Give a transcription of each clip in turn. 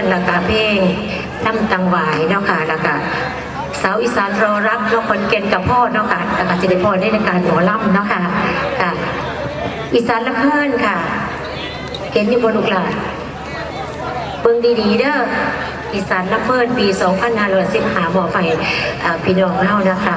นล้ก็เพ่งน้ำตังหวายเนาะค่ะล้วก็สาวอีสานรอรักเนาะคนเก่งกับพ่อเนาะค่ะล้ก็สิริพรได้ในการหมอล่ำเนาะค่ะค่ะอีสานละเพื่อนค่ะเห็นอยู่บนลูกหลานเบิ่งดีๆเด้ออีสานละเพื่อนปี 2515หมอไฟพี่น้องเล่านะคะ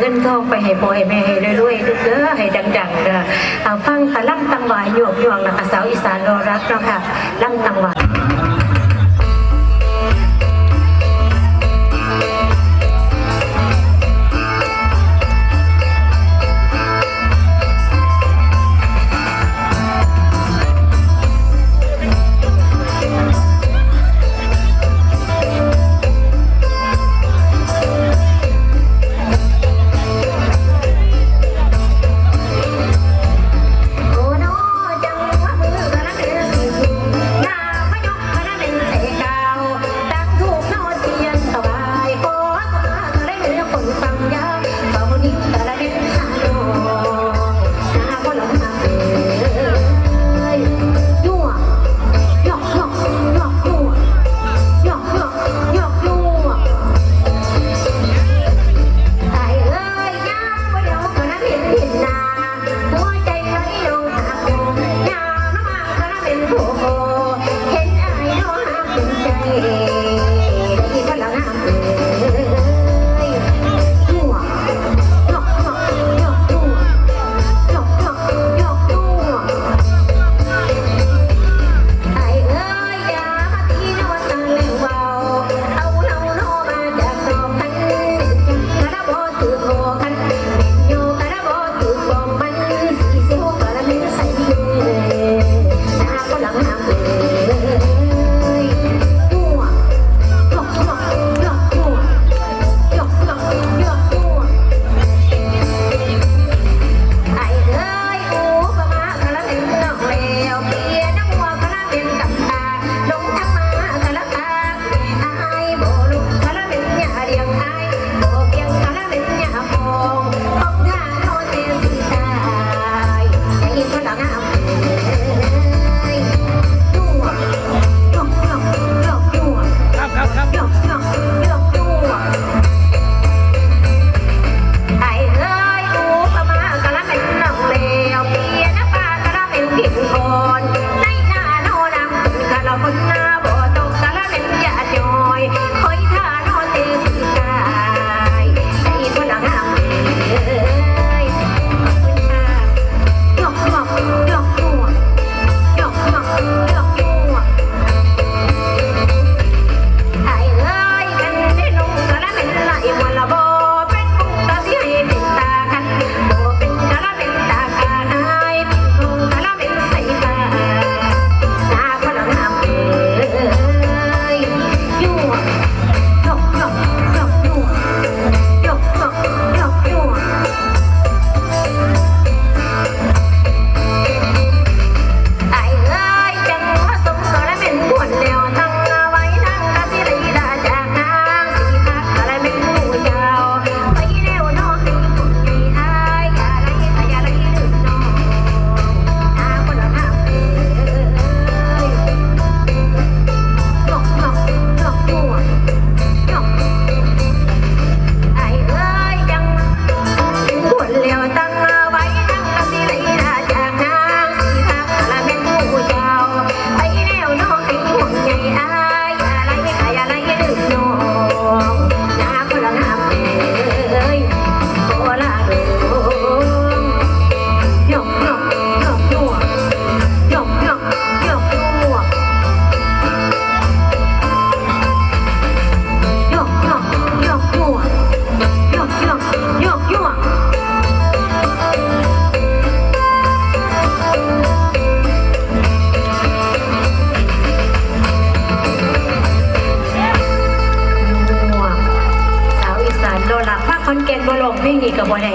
เงินทองไปให้พ่อให้แม่ให้รวยๆเด้อให้ดังๆเด้อฟังตะล่ำตังหวายโยกยวงนะคะสาวอีสานรอรับเนาะค่ะล่ำตังหวาย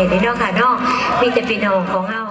ได้เด้เนาะค่ะเนาะมีแต่พี่น้องของเฮา